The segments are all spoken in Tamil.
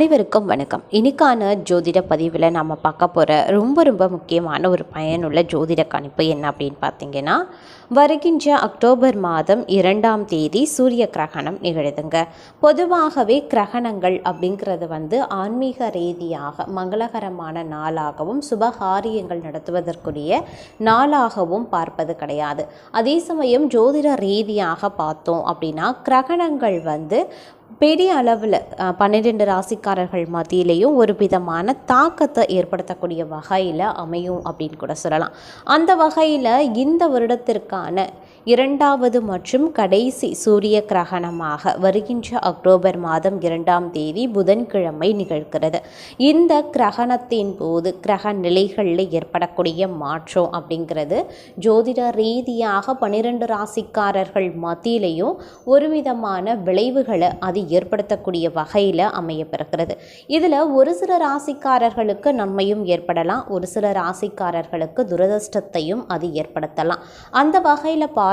அனைவருக்கும் வணக்கம். இன்னைக்கான ஜோதிட பதிவில் நாம் பார்க்க போகிற ரொம்ப ரொம்ப முக்கியமான ஒரு பயனுள்ள ஜோதிட கணிப்பு என்ன அப்படின்னு பார்த்தீங்கன்னா வருகின்ற அக்டோபர் மாதம் இரண்டாம் தேதி சூரிய கிரகணம் நிகழுதுங்க. பொதுவாகவே கிரகணங்கள் அப்படிங்கிறது வந்து ஆன்மீக ரீதியாக மங்களகரமான நாளாகவும் சுபகாரியங்கள் நடத்துவதற்குரிய நாளாகவும் பார்ப்பது கிடையாது. அதே சமயம் ஜோதிட ரீதியாக பார்த்தோம் அப்படின்னா கிரகணங்கள் வந்து பெரிய அளவில் பன்னிரெண்டு ராசிக்காரர்கள் மத்தியிலையும் ஒரு விதமான தாக்கத்தை ஏற்படுத்தக்கூடிய வகையில் அமையும் அப்படின்னு கூட சொல்லலாம். அந்த வகையில் இந்த வருடத்திற்கான இரண்டாவது மற்றும் கடைசி சூரிய கிரகணமாக வருகின்ற அக்டோபர் மாதம் இரண்டாம் தேதி புதன்கிழமை நிகழ்கிறது. இந்த கிரகணத்தின் போது கிரக நிலைகளில் ஏற்படக்கூடிய மாற்றம் அப்படிங்கிறது ஜோதிட ரீதியாக பன்னிரெண்டு ராசிக்காரர்கள் மத்தியிலையும் ஒரு விதமான விளைவுகளை அது ஏற்படுத்தக்கூடிய வகையில் அமையப்பெறுகிறது. இதில் ஒரு சில ராசிக்காரர்களுக்கு நன்மையும் ஏற்படலாம் ஒரு சில ராசிக்காரர்களுக்கு துரதிருஷ்டத்தையும் அது ஏற்படுத்தலாம். அந்த வகையில்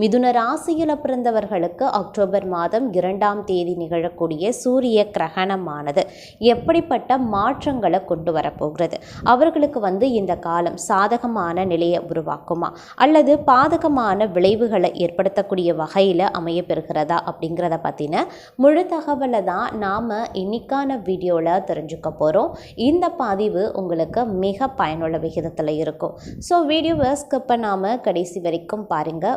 மிதுன ராசியில் பிறந்தவர்களுக்கு அக்டோபர் மாதம் இரண்டாம் தேதி நிகழக்கூடிய சூரிய கிரகணமானது எப்படிப்பட்ட மாற்றங்களை கொண்டு வரப்போகிறது? அவர்களுக்கு வந்து இந்த காலம் சாதகமான நிலையை உருவாக்குமா? அல்லது பாதகமான விளைவுகளை ஏற்படுத்தக்கூடிய வகையில் அமையப்பெறுகிறதா? அப்படிங்கிறத பற்றின முழு தகவலை தான் நாம் இன்னைக்கான வீடியோவில் தெரிஞ்சுக்க போகிறோம் இந்த பதிவு உங்களுக்கு மிக பயனுள்ள விகிதத்தில் இருக்கும். ஸோ வீடியோவை ஸ்கிப் பண்ணாமல் கடைசி வரைக்கும் பாருங்கள்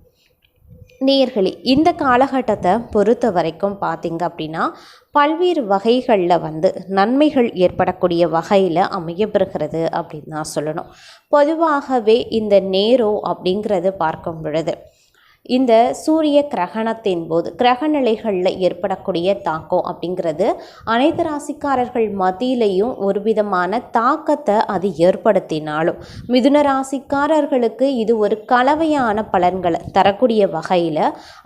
நேர்களே இந்த காலகட்டத்தை பொறுத்த வரைக்கும் பார்த்தீங்க அப்படின்னா பல்வேறு வகைகளில் வந்து நன்மைகள் ஏற்படக்கூடிய வகையில் அமையப்பெறுகிறது அப்படின்னு தான் சொல்லணும். பொதுவாகவே இந்த நேரம் அப்படிங்கிறது பார்க்கும் பொழுது இந்த சூரிய கிரகணத்தின் போது கிரகநிலைகளில் ஏற்படக்கூடிய தாக்கம் அப்படிங்கிறது அனைத்து ராசிக்காரர்கள் மத்தியிலையும் ஒரு விதமான தாக்கத்தை அது ஏற்படுத்தினாலும். மிதுன ராசிக்காரர்களுக்கு இது ஒரு கலவையான பலன்களை தரக்கூடிய வகையில்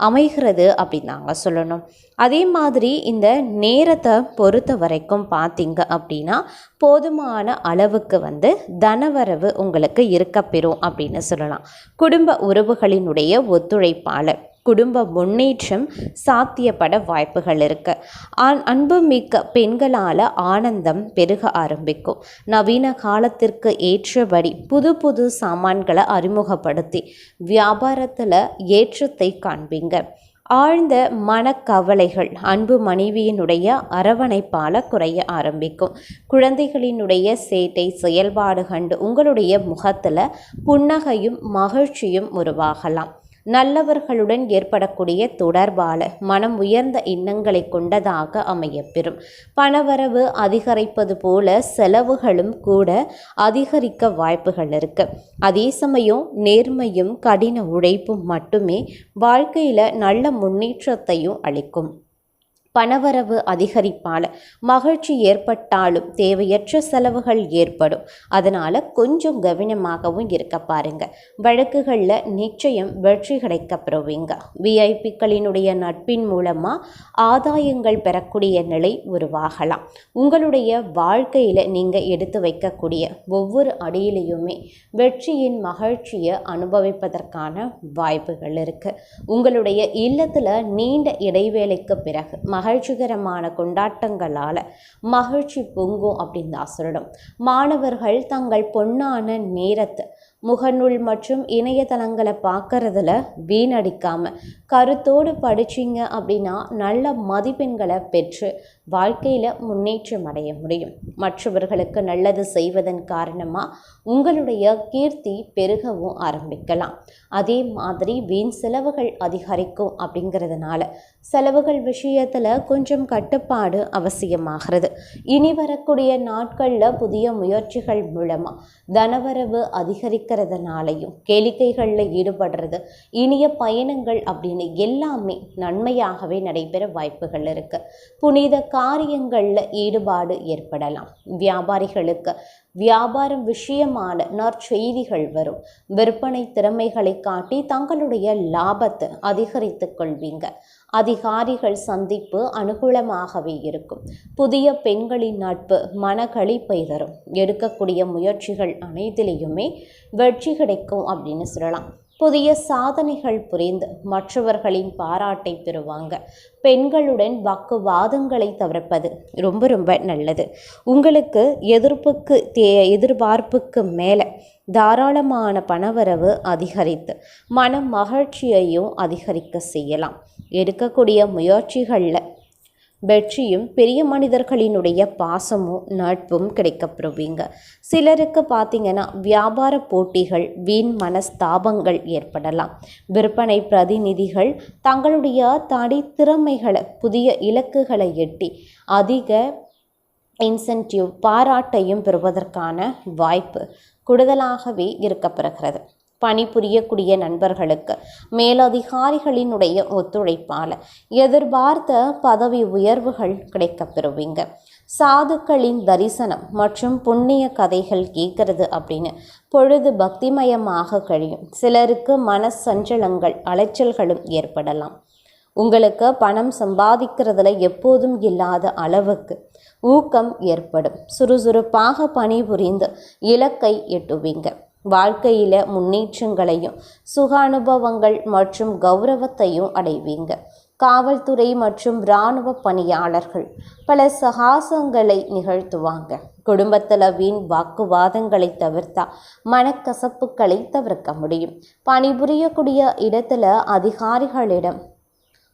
அமைகிறது அப்படின்னு நாங்கள் சொல்லணும். அதே மாதிரி இந்த நேரத்தை பொறுத்த வரைக்கும் பார்த்தீங்க அப்படின்னா போதுமான அளவுக்கு வந்து தனவரவு உங்களுக்கு இருக்கப்பெறும் அப்படின்னு சொல்லலாம். குடும்ப உறவுகளினுடைய ஒத்துழைப்பாளர் குடும்ப முன்னேற்றம் சாத்தியப்பட வாய்ப்புகள் இருக்கு. ஆண் அன்பு மிக்க பெண்களால் ஆனந்தம் பெருக ஆரம்பிக்கும். நவீன காலத்திற்கு ஏற்றபடி புது புது சாமான்களை அறிமுகப்படுத்தி வியாபாரத்தில் ஏற்றத்தை காண்பீங்க. ஆழ்ந்த மனக்கவலைகள் அன்பு மனைவியினுடைய அரவணைப்பால் குறைய ஆரம்பிக்கும். குழந்தைகளினுடைய சேட்டை செயல்பாடு கண்டு உங்களுடைய முகத்தில் புன்னகையும் மகிழ்ச்சியும் உருவாகலாம். நல்லவர்களுடன் ஏற்படக்கூடிய தொடர்பால மனம் உயர்ந்த எண்ணங்களை கொண்டதாக அமையப்பெறும். பணவரவு அதிகரிப்பது போல செலவுகளும் கூட அதிகரிக்க வாய்ப்புகள் இருக்கு. அதே சமயம் நேர்மையும் கடின உழைப்பும் மட்டுமே வாழ்க்கையில் நல்ல முன்னேற்றத்தையும் அளிக்கும். பணவரவு அதிகரிப்பால் மகிழ்ச்சி ஏற்பட்டாலும் தேவையற்ற செலவுகள் ஏற்படும். அதனால் கொஞ்சம் கவனமாகவும் இருக்க பாருங்க. வழக்குகளில் நிச்சயம் வெற்றி கிடைக்கப்பெறுவீங்க விஐபிக்களினுடைய நட்பின் மூலமாக ஆதாயங்கள் பெறக்கூடிய நிலை உருவாகலாம். உங்களுடைய வாழ்க்கையில் நீங்கள் எடுத்து வைக்கக்கூடிய ஒவ்வொரு அடியிலையுமே வெற்றியின் மகிழ்ச்சியை அனுபவிப்பதற்கான வாய்ப்புகள் இருக்குது உங்களுடைய இல்லத்தில் நீண்ட இடைவேளைக்கு பிறகு மக மகிழ்ச்சிகரமான கொண்டாட்டங்களால் மகிழ்ச்சி பொங்கும் அப்படின்னு தான் சொல்லணும். மாணவர்கள் தங்கள் பொன்னான நேரத்தை முகநூல் மற்றும் இணையதளங்களை பார்க்கறதுல வீணடிக்காமல் கருத்தோடு படிச்சிங்க அப்படின்னா நல்ல மதிப்பெண்களை பெற்று வாழ்க்கையில் முன்னேற்றம் அடைய முடியும். மற்றவர்களுக்கு நல்லது செய்வதன் காரணமாக உங்களுடைய கீர்த்தி பெருகவும் ஆரம்பிக்கலாம். அதே மாதிரி வீண் செலவுகள் அதிகரிக்கும் அப்படிங்கிறதுனால செலவுகள் விஷயத்தில் கொஞ்சம் கட்டுப்பாடு அவசியமாகிறது. இனி வரக்கூடிய நாட்களில் புதிய முயற்சிகள் மூலமாக தனவரவு அதிகரிக்க இருக்கிறதுனாலையும் கேளிக்கைகளில் ஈடுபடுறது இனிய பயணங்கள் அப்படின்னு எல்லாமே நன்மையாகவே நடைபெற வாய்ப்புகள் இருக்குது புனித காரியங்களில் ஈடுபாடு ஏற்படலாம். வியாபாரிகளுக்கு வியாபாரம் விஷயமான நற்செய்திகள் வரும். விற்பனை திறமைகளை காட்டி தங்களுடைய லாபத்தை அதிகரித்து கொள்வீங்க. அதிகாரிகள் சந்திப்பு அனுகூலமாகவே இருக்கும். புதிய பெண்களின் நட்பு மனக்களிப்பை தரும். எடுக்கக்கூடிய முயற்சிகள் அனைத்திலையுமே வெற்றி கிடைக்கும் அப்படின்னு சொல்லலாம். புதிய சாதனைகள் புரிந்து மற்றவர்களின் பாராட்டை பெறுவாங்க. பெண்களுடன் வாக்குவாதங்களை தவிர்ப்பது ரொம்ப ரொம்ப நல்லது. உங்களுக்கு எதிர்ப்புக்கு தே எதிர்பார்ப்புக்கு மேலே தாராளமான பணவரவு அதிகரித்து மன மகிழ்ச்சியையும் அதிகரிக்க செய்யலாம். எடுக்கக்கூடிய முயற்சிகளில் வெற்றியும் பெரிய மனிதர்களினுடைய பாசமும் நட்பும் கிடைக்கப்படுவீங்க. சிலருக்கு பார்த்தீங்கன்னா வியாபார போட்டிகள் வீண் மனஸ்தாபங்கள் ஏற்படலாம். விற்பனை பிரதிநிதிகள் தங்களுடைய தனி திறமைகளை புதிய இலக்குகளை எட்டி அதிக இன்சென்டிவ் பாராட்டையும் பெறுவதற்கான வாய்ப்பு கூடுதலாகவே இருக்கப்படுகிறது பணிபுரியக்கூடிய நண்பர்களுக்கு. மேலதிகாரிகளினுடைய ஒத்துழைப்பால் எதிர்பார்த்த பதவி உயர்வுகள் கிடைக்கப் பெறுவீங்க. சாதுக்களின் தரிசனம் மற்றும் புண்ணிய கதைகள் கேட்கறது அப்படின்னு பொழுது பக்திமயமாக கழியும். சிலருக்கு மன சஞ்சலங்கள் அலைச்சல்களும் ஏற்படலாம். உங்களுக்கு பணம் சம்பாதிக்கிறதுல எப்போதும் இல்லாத அளவுக்கு ஊக்கம் ஏற்படும். சுறுசுறுப்பாக பணிபுரிந்து இலக்கை எட்டுவீங்க. வாழ்க்கையில் முன்னேற்றங்களையும் சுக அனுபவங்கள் மற்றும் கௌரவத்தையும் அடைவீங்க. காவல்துறை மற்றும் இராணுவ பணியாளர்கள் பல சகாசங்களை நிகழ்த்துவாங்க. குடும்பத்தில் வீண் வாக்குவாதங்களை தவிர்த்தா மனக்கசப்புகளை தவிர்க்க முடியும். பணிபுரியக்கூடிய இடத்துல அதிகாரிகளிடம்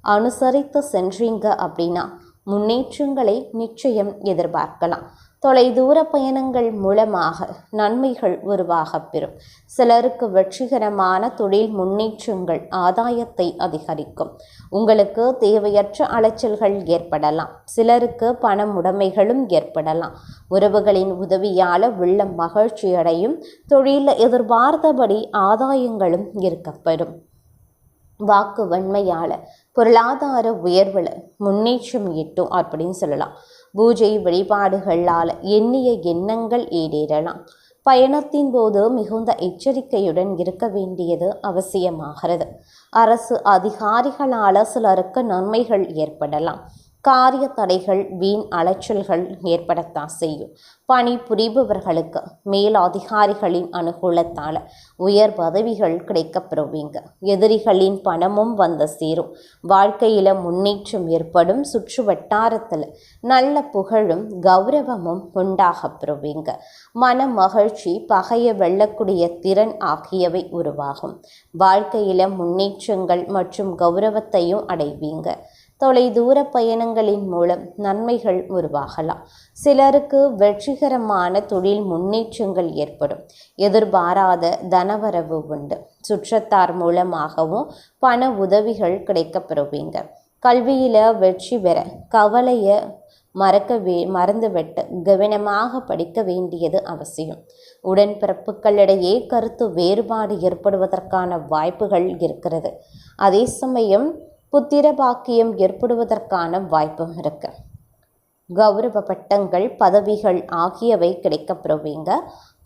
அனுசரித்து சென்றீங்க அப்படின்னா முன்னேற்றங்களை நிச்சயம் எதிர்பார்க்கலாம். தொலைதூர பயணங்கள் மூலமாக நன்மைகள் உருவாகப் பெறும். சிலருக்கு வெற்றிகரமான தொழில் முன்னேற்றங்கள் ஆதாயத்தை அதிகரிக்கும். உங்களுக்கு தேவையற்ற அலைச்சல்கள் ஏற்படலாம். சிலருக்கு பண உடைமைகளும் ஏற்படலாம். உறவுகளின் உதவியால் உள்ள மகிழ்ச்சியடையும். தொழிலில் எதிர்பார்த்தபடி ஆதாயங்களும் இருக்கப்பெறும் வாக்கு வன்மையால் பொருளாதார உயர்வில் முன்னேற்றம் எட்டும் அப்படின்னு சொல்லலாம். பூஜை வழிபாடுகளால் எண்ணிய எண்ணங்கள் ஈடேறலாம் பயணத்தின் போது மிகுந்த எச்சரிக்கையுடன் இருக்க வேண்டியது அவசியமாகிறது. அரசு அதிகாரிகளால் சிலருக்கு நன்மைகள் ஏற்படலாம். காரிய தடைகள் வீண் அலைச்சல்கள் ஏற்படத்தான் செய்யும். பணி புரிபவர்களுக்கு மேலதிகாரிகளின் அனுகூலத்தால் உயர் பதவிகள் கிடைக்கப்பெறுவீங்க. எதிரிகளின் பணமும் வந்து சேரும். வாழ்க்கையில் முன்னேற்றம் ஏற்படும் சுற்று வட்டாரத்தில் நல்ல புகழும் கௌரவமும் உண்டாகப் பெறுவீங்க மன மகிழ்ச்சி பகைய வெல்லக்கூடிய திறன் ஆகியவை உருவாகும். வாழ்க்கையில் முன்னேற்றங்கள் மற்றும் கௌரவத்தையும் அடைவீங்க. தொலைதூர பயணங்களின் மூலம் நன்மைகள் உருவாகலாம். சிலருக்கு வெற்றிகரமான தொழில் முன்னேற்றங்கள் ஏற்படும். எதிர்பாராத தனவரவு உண்டு. சுற்றத்தார் மூலமாகவும் பண உதவிகள் கிடைக்கப்பெறுவீங்க. கல்வியில் வெற்றி பெற கவலையை மறக்க வே மறந்துவிட்டு கவனமாக படிக்க வேண்டியது அவசியம். உடன்பிறப்புகளிடையே கருத்து வேறுபாடு ஏற்படுவதற்கான வாய்ப்புகள் இருக்கிறது. அதே சமயம் புத்திர பாக்கியம் ஏற்படுவதற்கான வாய்ப்பும் இருக்கு. கௌரவ பட்டங்கள் பதவிகள் ஆகியவை கிடைக்கப்பெறுவீங்க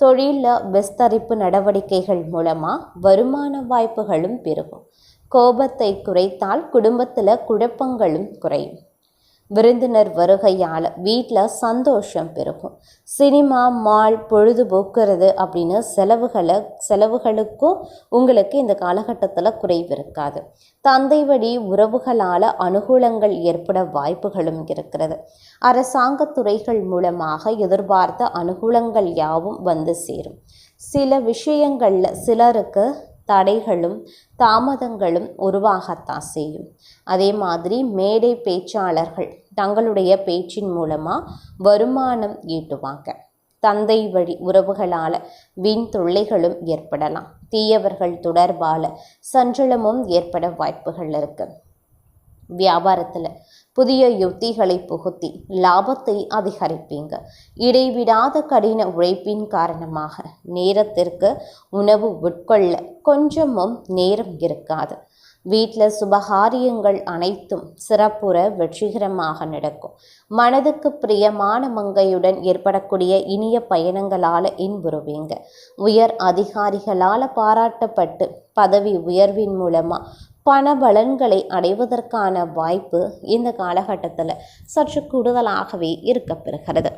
தொழிலில் விஸ்தரிப்பு நடவடிக்கைகள் மூலமாக வருமான வாய்ப்புகளும் பெருகும். கோபத்தை குறைத்தால் குடும்பத்தில் குழப்பங்களும் குறையும். விருந்தினர் வருகையால் வீட்டில் சந்தோஷம் பெருகும். சினிமா மால் பொழுதுபோக்குறது அப்படின்னு செலவுகளை செலவுகளுக்கும் உங்களுக்கு இந்த காலகட்டத்தில் குறைவு இருக்காது. தந்தை வழி உறவுகளால் அனுகூலங்கள் ஏற்பட வாய்ப்புகளும் இருக்கிறது. அரசாங்க துறைகள் மூலமாக எதிர்பார்த்த அனுகூலங்கள் யாவும் வந்து சேரும். சில விஷயங்களில் சிலருக்கு தடைகளும் தாமதங்களும் உருவாகத்தான் செய்யும். அதே மாதிரி மேடை பேச்சாளர்கள் தங்களுடைய பேச்சின் மூலமாக வருமானம் ஈட்டுவாங்க. தந்தை வழி உறவுகளால் வீண் தொல்லைகளும் ஏற்படலாம். தீயவர்கள் தொடர்பால் சஞ்சலமும் ஏற்பட வாய்ப்புகள் இருக்குது வியாபாரத்தில் புதிய யுக்திகளை புகுத்தி லாபத்தை அதிகரிப்பீங்க. இடைவிடாத கடின உழைப்பின் காரணமாக நேரத்திற்கு உணவு உட்கொள்ள கொஞ்சமும் நேரம் இருக்காது. வீட்டில் சுபகாரியங்கள் அனைத்தும் சிறப்புற வெற்றிகரமாக நடக்கும். மனதுக்கு பிரியமான மங்கையுடன் ஏற்படக்கூடிய இனிய பயணங்களால் இன்புறுவீங்க. உயர் அதிகாரிகளால் பாராட்டப்பட்டு பதவி உயர்வின் மூலமாக பண பலன்களை அடைவதற்கான வாய்ப்பு இந்த காலகட்டத்தில் சற்று கூடுதலாகவே இருக்கப்பெறுகிறது.